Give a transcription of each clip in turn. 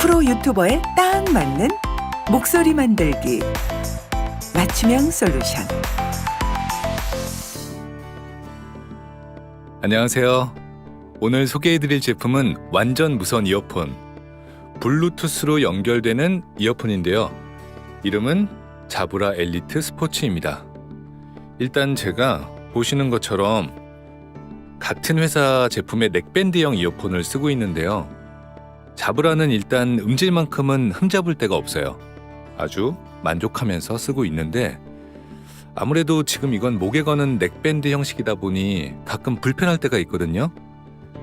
프로 유튜버에 딱 맞는 목소리 만들기 맞춤형 솔루션 안녕하세요. 오늘 소개해드릴 제품은 완전 무선 이어폰, 블루투스로 연결되는 이어폰인데요. 이름은 자브라 엘리트 스포츠입니다. 일단 제가 보시는 것처럼 같은 회사 제품의 넥밴드형 이어폰을 쓰고 있는데요. 자브라는 일단 음질만큼은 흠잡을 데가 없어요. 아주 만족하면서 쓰고 있는데 아무래도 지금 이건 목에 거는 넥밴드 형식이다 보니 가끔 불편할 때가 있거든요.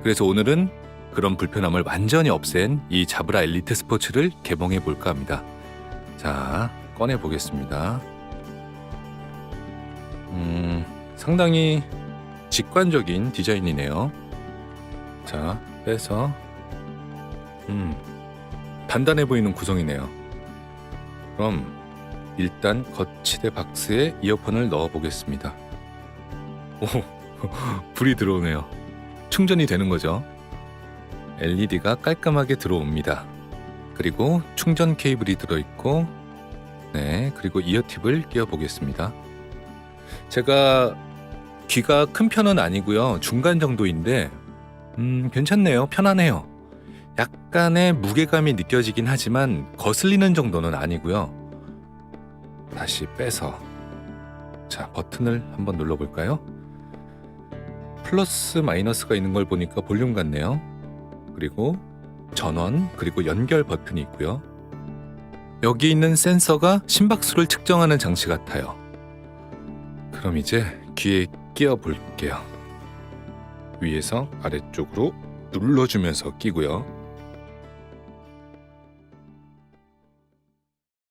그래서 오늘은 그런 불편함을 완전히 없앤 이 자브라 엘리트 스포츠를 개봉해 볼까 합니다. 자, 꺼내 보겠습니다. 음, 상당히 직관적인 디자인이네요. 자, 빼서 음, 단단해 보이는 구성이네요. 그럼 일단 거치대 박스에 이어폰을 넣어 보겠습니다. 오, 불이 들어오네요. 충전이 되는 거죠. LED가 깔끔하게 들어옵니다. 그리고 충전 케이블이 들어있고, 네, 그리고 이어팁을 끼워 보겠습니다. 제가 귀가 큰 편은 아니고요. 중간 정도인데, 음, 괜찮네요. 편하네요. 약간의 무게감이 느껴지긴 하지만 거슬리는 정도는 아니고요. 다시 빼서 자 버튼을 한번 눌러볼까요? 플러스 마이너스가 있는 걸 보니까 볼륨 같네요. 그리고 전원 그리고 연결 버튼이 있고요. 여기 있는 센서가 심박수를 측정하는 장치 같아요. 그럼 이제 귀에 끼워 볼게요. 위에서 아래쪽으로 눌러주면서 끼고요.